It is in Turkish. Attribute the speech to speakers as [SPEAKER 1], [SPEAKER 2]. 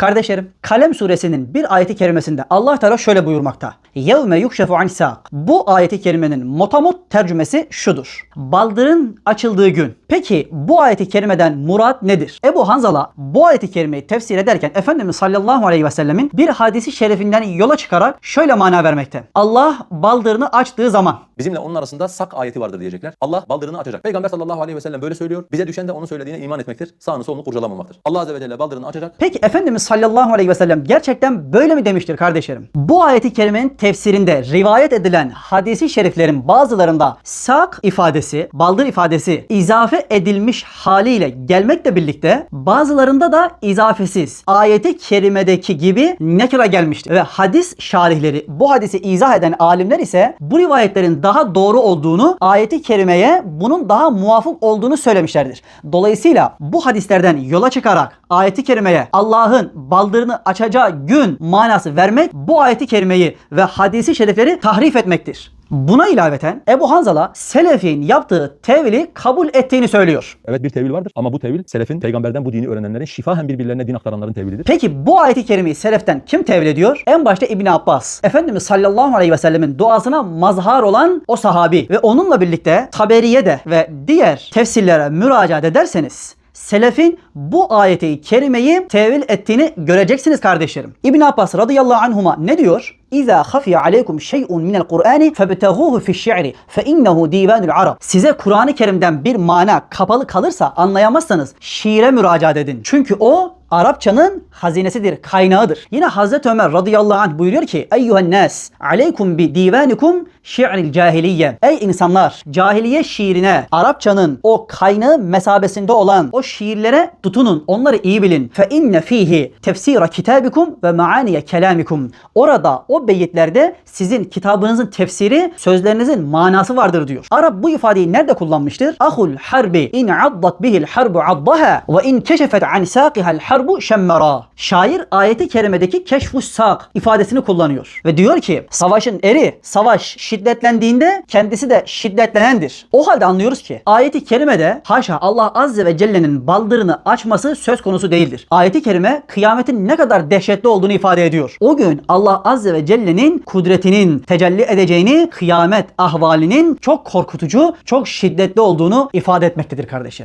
[SPEAKER 1] Kardeşlerim, Kalem suresinin bir ayeti kerimesinde Allah Teala şöyle buyurmakta. Yevme yukşefu an. Bu ayeti kerimenin motamot tercümesi şudur. Baldırın açıldığı gün. Peki bu ayeti kerimeden murat nedir? Ebu Hanzala bu ayeti kerimeyi tefsir ederken Efendimiz sallallahu aleyhi ve sellemin bir hadisi şerifinden yola çıkarak şöyle mana vermekte. Allah baldırını açtığı zaman
[SPEAKER 2] Bizimle onun arasında sak ayeti vardır diyecekler. Allah baldırını açacak. Peygamber sallallahu aleyhi ve sellem böyle söylüyor. Bize düşen de onun söylediğine iman etmektir. Sağını solunu kurcalamamaktır. Allah azze ve celle baldırını açacak.
[SPEAKER 1] Peki Efendimiz sallallahu aleyhi ve sellem gerçekten böyle mi demiştir kardeşlerim? Bu ayeti kerimenin tefsirinde rivayet edilen hadisi şeriflerin bazılarında sak ifadesi, baldır ifadesi izafe edilmiş haliyle gelmekle birlikte bazılarında da izafesiz. Ayeti kerimedeki gibi nekra gelmiştir. Ve hadis şarihleri bu hadisi izah eden alimler ise bu rivayetlerin daha doğru olduğunu ayeti kerimeye bunun daha muvafık olduğunu söylemişlerdir. Dolayısıyla bu hadislerden yola çıkarak ayeti kerimeye Allah'ın baldırını açacağı gün manası vermek bu ayeti kerimeyi ve hadisi şerifleri tahrif etmektir. Buna ilaveten Ebu Hanzala Selefin yaptığı tevili kabul ettiğini söylüyor.
[SPEAKER 2] Evet bir tevil vardır ama bu tevil selefin peygamberden bu dini öğrenenlerin şifahen birbirlerine din aktaranların tevilidir.
[SPEAKER 1] Peki bu ayeti kerimeyi seleften kim tevil ediyor? En başta İbn Abbas. Efendimiz sallallahu aleyhi ve sellemin duasına mazhar olan o sahabi ve onunla birlikte Taberiye ve diğer tefsirlere müracaat ederseniz Selefin bu ayeti kerimeyi tevil ettiğini göreceksiniz kardeşlerim. İbn Abbas radıyallahu anhuma ne diyor? İza hafiye aleykum şey'un minel Kur'ani febtehuhu fi şi'ri fe innehu divanul arab. Size Kur'an-ı Kerim'den bir mana kapalı kalırsa anlayamazsanız şiire müracaat edin. Çünkü o Arapçanın hazinesidir, kaynağıdır. Yine Hazreti Ömer radıyallahu anh buyuruyor ki Eyyühen nas aleykum bi divanikum şi'ril cahiliye. Ey insanlar cahiliye şiirine Arapçanın o kaynağı mesabesinde olan o şiirlere tutunun. Onları iyi bilin. Fe inne fihi tefsira kitabikum ve maaniye kelamikum. Orada o beyitlerde sizin kitabınızın tefsiri sözlerinizin manası vardır diyor. Arap bu ifadeyi nerede kullanmıştır? Ahul harbi in addat bihil harbu addaha ve in keşefet an saqihal harbu şemmera. Şair ayeti kerimedeki keşfus sak ifadesini kullanıyor. Ve diyor ki savaşın eri, savaş şiddetlendiğinde kendisi de şiddetlenendir. O halde anlıyoruz ki ayeti kerimede haşa Allah azze ve celle'nin baldırını açması söz konusu değildir. Ayeti kerime kıyametin ne kadar dehşetli olduğunu ifade ediyor. O gün Allah azze ve celle'nin kudretinin tecelli edeceğini, kıyamet ahvalinin çok korkutucu, çok şiddetli olduğunu ifade etmektedir kardeşlerim.